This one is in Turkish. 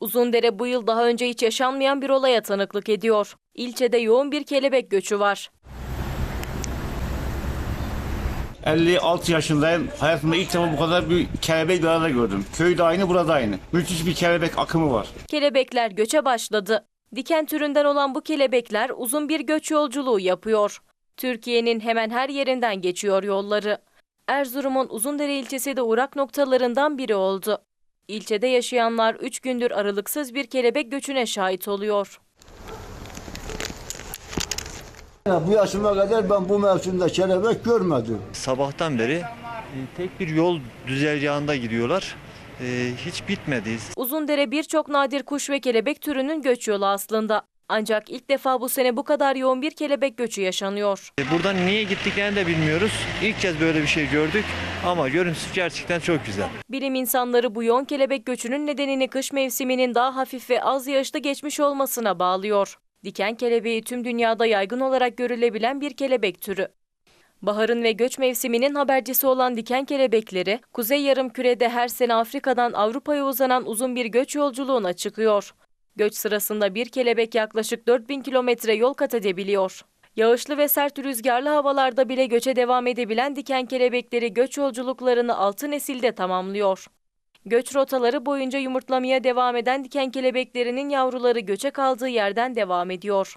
Uzundere bu yıl daha önce hiç yaşanmayan bir olaya tanıklık ediyor. İlçede yoğun bir kelebek göçü var. 56 yaşındayım. Hayatımda ilk defa bu kadar bir kelebek bir arada gördüm. Köyde aynı, burada aynı. Müthiş bir kelebek akımı var. Kelebekler göçe başladı. Diken türünden olan bu kelebekler uzun bir göç yolculuğu yapıyor. Türkiye'nin hemen her yerinden geçiyor yolları. Erzurum'un Uzundere ilçesi de uğrak noktalarından biri oldu. İlçede yaşayanlar 3 gündür aralıksız bir kelebek göçüne şahit oluyor. Ya Bu yaşıma kadar ben bu mevsimde kelebek görmedim. Sabahtan beri e, tek bir yol düzergahında gidiyorlar. E, hiç bitmedi. Uzundere birçok nadir kuş ve kelebek türünün göç yolu aslında. Ancak ilk defa bu sene bu kadar yoğun bir kelebek göçü yaşanıyor. E, Buradan niye gittiklerini de bilmiyoruz. İlk kez böyle bir şey gördük ama görüntüsü gerçekten çok güzel. Bilim insanları bu yoğun kelebek göçünün nedenini kış mevsiminin daha hafif ve az yağışlı geçmiş olmasına bağlıyor. Diken kelebeği tüm dünyada yaygın olarak görülebilen bir kelebek türü. Baharın ve göç mevsiminin habercisi olan diken kelebekleri, Kuzey Yarımküre'de her sene Afrika'dan Avrupa'ya uzanan uzun bir göç yolculuğuna çıkıyor. Göç sırasında bir kelebek yaklaşık 4000 kilometre yol kat edebiliyor. Yağışlı ve sert rüzgarlı havalarda bile göçe devam edebilen diken kelebekleri göç yolculuklarını 6 nesilde tamamlıyor. Göç rotaları boyunca yumurtlamaya devam eden diken kelebeklerinin yavruları göçe kaldığı yerden devam ediyor.